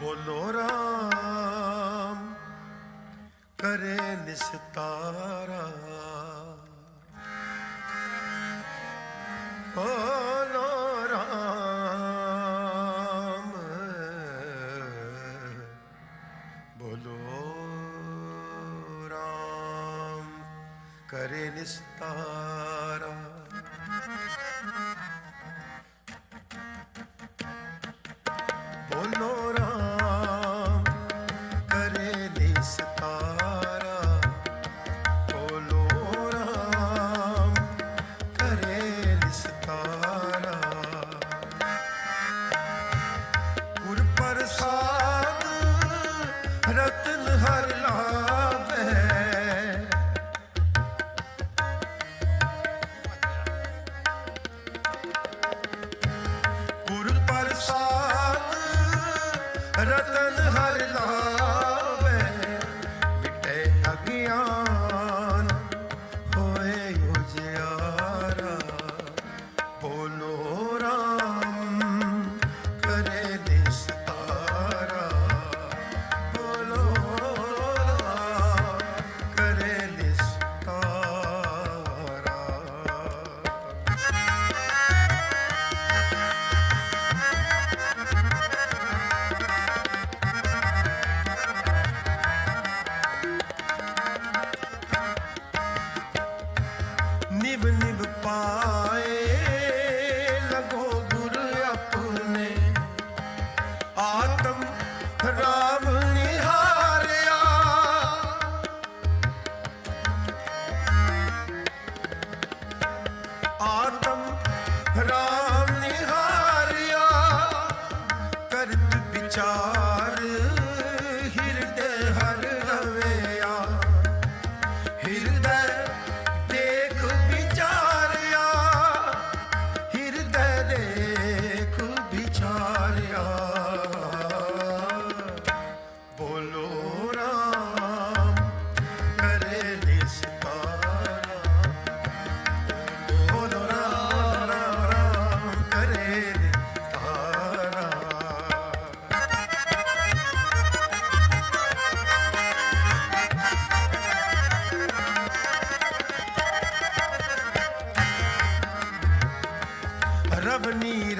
ਬੋਲੋ ਰਾਮ ਕਰੇ ਨਿਸਤਾਰਾ। ਬੋਲੋ ਰਾਮ ਬੋਲੋ ਰਾਮ ਕਰੇ ਨਿਸਤਾਰਾ। ਰਤਨ চায়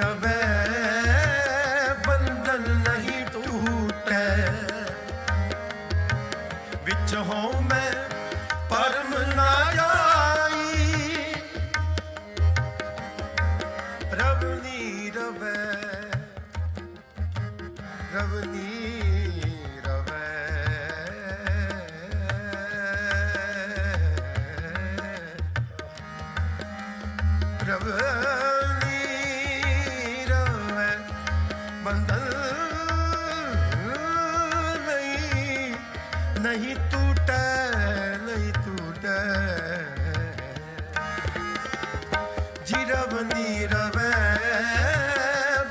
ਰਵੈ ਬੰਧਨ ਨਹੀਂ ਟੂਟੈ। ਵਿੱਚ ਹਉ ਮੈਂ ਪਰਮ ਨਾ ਜਾਈ ਰਬ ਨੀ ਰਵੈ ਰਬ ਨੀ ਰਵੈ। ਪ੍ਰਭ ਨਹੀਂ ਟੂਟੈ ਨਹੀਂ ਟੂਟੈ। ਜਿਰਵ ਨੀਰਵੈ,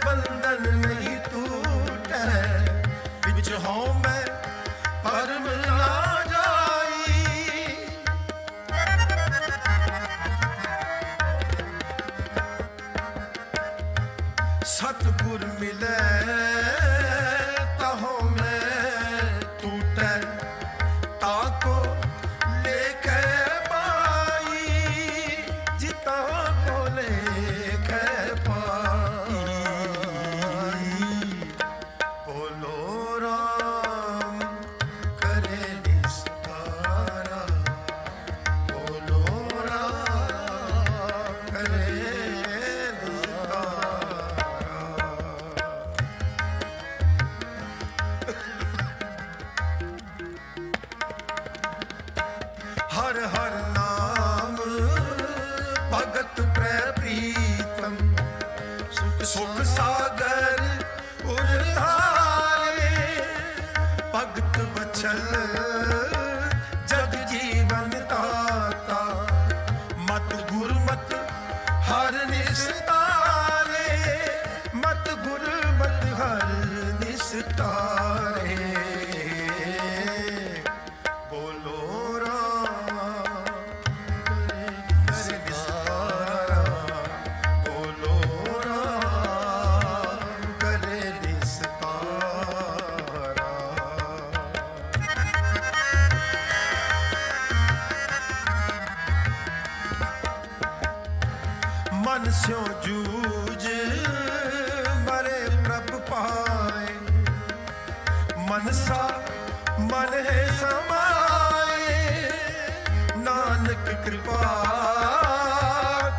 ਬੰਧਨ ਨਹੀਂ ਟੂਟੈ। ਵਿੱਚ ਹਉ ਮੈਂ ਪਰਮ ਨਾ ਜਾਈ। ਸਤਿਗੁਰ ਮਿਲੈ। ਹਰ ਹਰ ਨਾਮ। ਭਗਤ ਪ੍ਰੈ ਪ੍ਰੀਤਮ। ਸੁਖ ਸੁਖ ਸਾਗਰ ਉਰਧਾਰੇ ਭਗਤ ਵਛਲ ਮਨ ਸਿਓ ਜੂਝ ਮਰੇ ਪ੍ਰਭ ਪਾਏ। ਮਨਸਾ ਮਨ ਹੈ ਸਮਾਏ। ਨਾਨਕ ਕਿਰਪਾ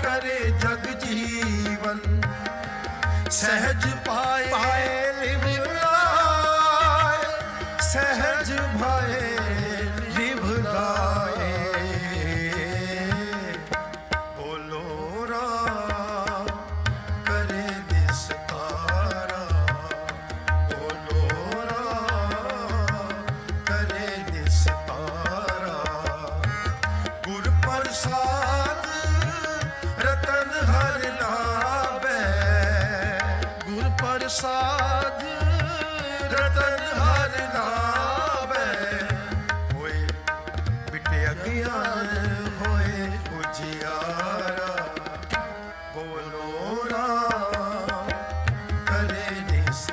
ਕਰੇ ਜਗ ਜੀਵਨ। ਸਹਿਜ ਸਾਧ ਰਤਨ ਹਰ ਨਾਵੇ ਹੋਏ ਬਿਟੇ ਅਗਿਆਨ ਹੋਏ ਉਜਿਆਰਾ। ਬੋਲੋ ਰਾਮ ਕਰੇ ਨਿਸ